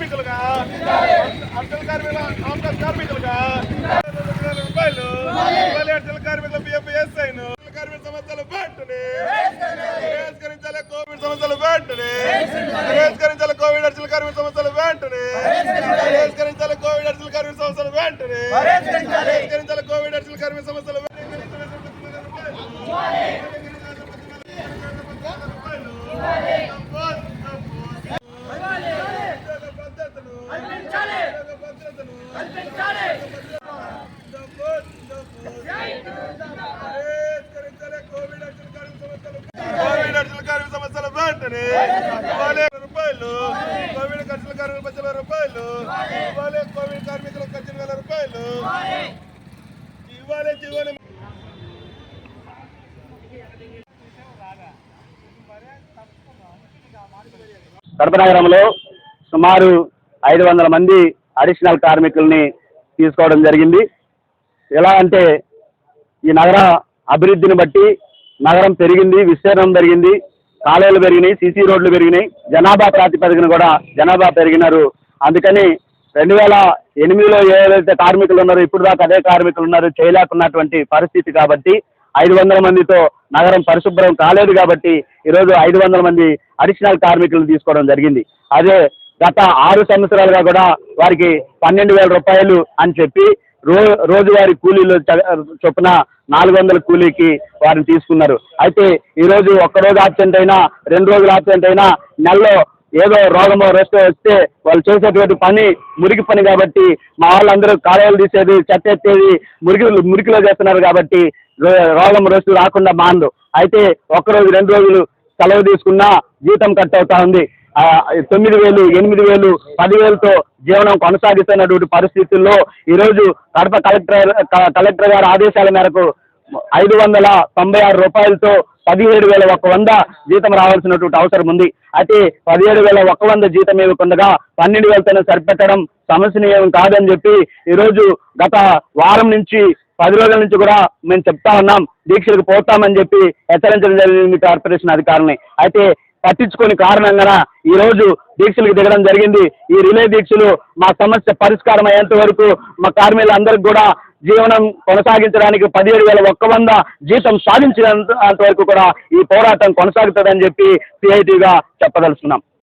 కార్మికులుగా? అర్చల కార్మికుల కాంగ్రెస్ కార్మికులుగా? రూపాయలు. ఇవ్వాలి అర్చల కార్మికుల పిఎఫ్ కార్మిక సమస్యలు వెంటనే. పరిష్కరించాలి కోవిడ్ సమస్యలు వెంటనే. పరిష్కరించాలి కోవిడ్ అర్చల కార్మిక సమస్యలు వెంటనే. పరిష్కరించాలి కోవిడ్ అర్చల కార్మిక సమస్యలు వెంటనే. పరిష్కరించాలి కోవిడ్ అర్చల కార్మిక సమస్యలు కోవిడ్ అర్జుల కార్మిక సమస్యల వెంటనే ఇవ్వాలి రూపాయలు కోవిడ్ ఖర్చుల కార్మిక పచ్చల రూపాయలు ఇవ్వాలి కోవిడ్ కార్మికులకు ఖర్చు వేల రూపాయలు ఇవ్వాలి జీవన కడప నగరంలో సుమారు ఐదు వందల మంది అడిషనల్ కార్మికుల్ని తీసుకోవడం జరిగింది. ఎలా అంటే ఈ నగర అభివృద్ధిని బట్టి నగరం పెరిగింది విస్తీర్ణం పెరిగింది కాలువలు పెరిగినాయి సీసీ రోడ్లు పెరిగినాయి జనాభా ప్రాతిపదికన కూడా జనాభా పెరిగినారు. అందుకని రెండు వేల ఎనిమిదిలో ఏవైతే కార్మికులు ఉన్నారో ఇప్పుడు దాకా అదే కార్మికులు ఉన్నారు చేయలేకున్నటువంటి పరిస్థితి కాబట్టి ఐదు వందల మందితో నగరం పరిశుభ్రం కాలేదు కాబట్టి ఈరోజు ఐదు వందల మంది అడిషనల్ కార్మికులను తీసుకోవడం జరిగింది. అదే గత ఆరు సంవత్సరాలుగా కూడా వారికి పన్నెండు వేల రూపాయలు అని చెప్పి రో రోజువారీ కూలీలు చొప్పున నాలుగు వందల కూలీకి వారిని తీసుకున్నారు. అయితే ఈరోజు ఒక్కరోజు ఆబ్సెంట్ అయినా రెండు రోజులు ఆబ్సెంట్ అయినా నెలలో ఏదో రోగమో రెస్ట్ వస్తే వాళ్ళు చేసేటువంటి పని మురికి పని కాబట్టి మా వాళ్ళందరూ కాలువలు తీసేది చెత్త ఎత్తేది మురికి మురికిలో చేస్తున్నారు కాబట్టి రో- రోగం రెస్ట్ రాకుండా మాందు అయితే ఒక్కరోజు రెండు రోజులు సెలవు తీసుకున్నా జీతం కట్ అవుతా ఉంది. తొమ్మిది వేలు ఎనిమిది వేలు పదివేలతో జీవనం కొనసాగిస్తున్నటువంటి పరిస్థితుల్లో ఈరోజు కడప కలెక్టర్ కలెక్టర్ గారి ఆదేశాల మేరకు ఐదు వందల తొంభై ఆరు రూపాయలతో పదిహేడు వేల ఒక వంద జీతం రావాల్సినటువంటి అవసరం ఉంది. అయితే పదిహేడు వేల ఒక వంద జీతం ఇవ్వకుండగా పన్నెండు వేలతోనే సరిపెట్టడం సమస్యనీయం కాదని చెప్పి ఈరోజు గత వారం నుంచి పది రోజుల నుంచి కూడా మేము చెప్తా ఉన్నాం. దీక్షలకు పోతామని చెప్పి హెచ్చరించడం జరిగింది కార్పొరేషన్ అధికారులని. అయితే పట్టించుకొని కారణంగా ఈ రోజు దీక్షలకు దిగడం జరిగింది? ఈ రిలే దీక్షలు మా సమస్య పరిష్కారం అయ్యేంత వరకు మా కార్మికులందరికీ కూడా జీవనం కొనసాగించడానికి పదిహేడు వేల ఒక్క వంద జీతం సాధించినంత వరకు కూడా ఈ పోరాటం కొనసాగుతుందని చెప్పి సిఐటిగా చెప్పదలుచుకున్నాం.